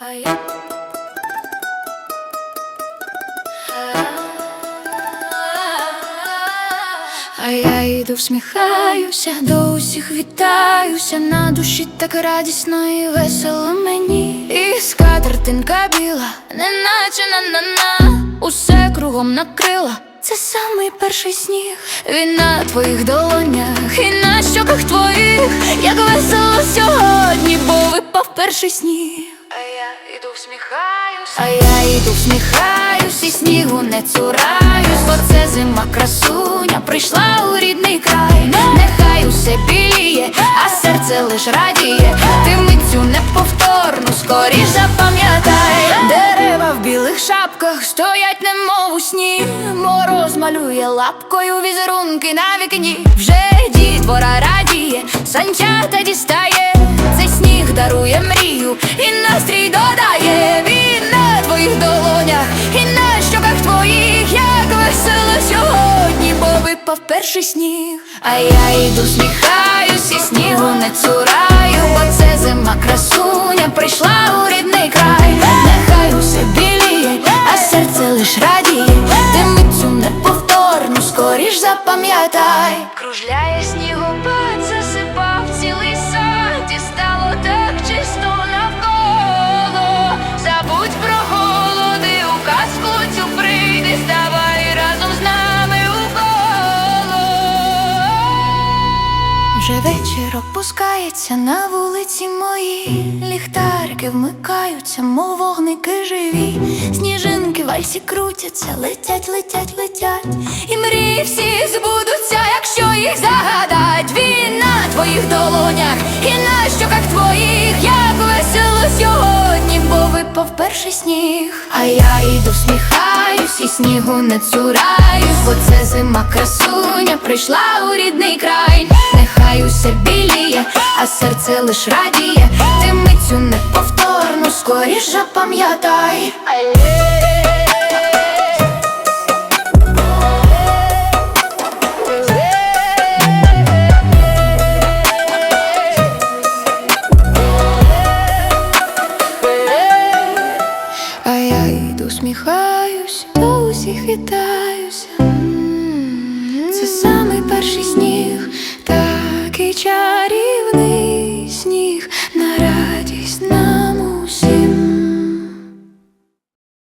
А я... Йду всміхаюся, до усіх вітаюся, на душі так радісно і весело мені. І скатертинка біла, неначе на-на-на Усе кругом накрила, це самий перший сніг. Він на твоїх долонях і на щоках твоїх, як весело сьогодні, бо випав перший сніг. А я йду всміхаюсь, а я йду всміхаюсь, і снігу не цураюсь, бо це зима красуня прийшла у рідний край. Нехай усе біліє, а серце лиш радіє. Ти митцю неповторну, скоріш запам'ятай. Дерева в білих шапках стоять, немов у сні. Мороз малює лапкою візерунки на вікні. Вже дітвора радіє, санчата дістає. І настрій додає Він на твоїх долонях і на щоках твоїх, як весело сьогодні, бо випав перший сніг. А я йду сміхаюсь, і снігу не цураю, бо це зима красуня прийшла у рідний край. Нехай усе біліє, а серце лиш радіє. Ти митцю неповторну, скоріш запам'ятай. Вже вечір опускається на вулиці мої, ліхтарики вмикаються, мов вогники живі, сніжинки вальсі крутяться, летять, летять, летять, і мрії всі збудуться, якщо їх загадать. Він на твоїх долонях і на перший сніг. А я йду всміхаюсь, і снігу не цураюсь, бо це зима красуня прийшла у рідний край. Нехай усе біліє, а серце лиш радіє. Ти митцю неповторну, скоріш запам'ятай. Я усміхаюсь, сміхаюсь, до усіх вітаюся. Це самий перший сніг,